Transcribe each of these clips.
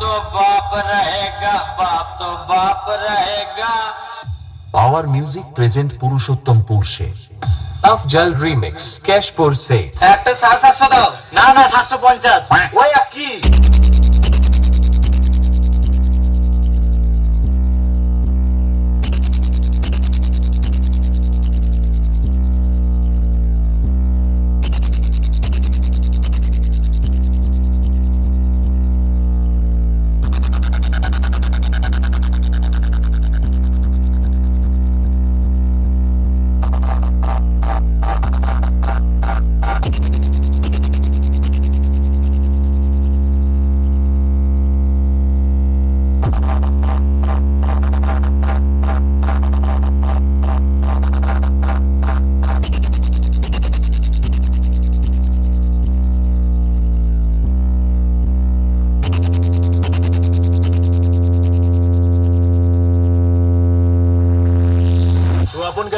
তো বাপ রহেগা বাপ তো বাপ রহেগা পাওয়ার মিউজিক প্রেজেন্ট পুরুষোত্তম পুরুষে আফজাল রিমিক্স ক্যাশপুর সে একটা সাড়ে সাতশো দাও। না না সাতশো পঞ্চাশ। ওই কি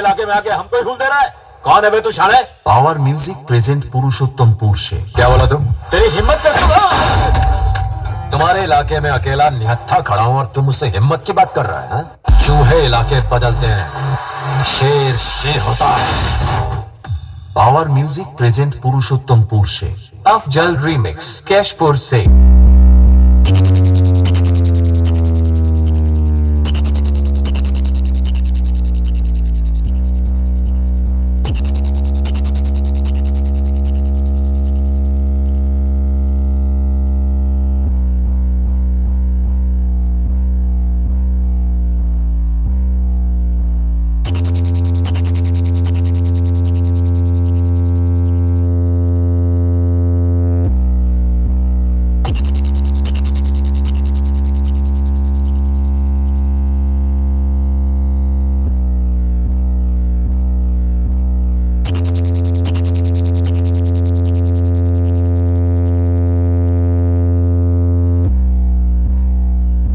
इलाके में आके हमको ही फूल दे रहा है। कौन है बे तू साले पावर म्यूज़िक प्रेजेंट पुरुषोत्तमपुर से क्या बोला तुम? तेरी हिम्मत कैसे तुम्हारे इलाके में अकेला निहत्था खड़ा हूँ और तुम मुझसे हिम्मत की बात कर रहे है हाँ? चूहे इलाके बदलते हैं। शेर शेर होता है। पावर म्यूज़िक प्रेजेंट पुरुषोत्तमपुर से अफजल रिमिक्स कैशपुर से।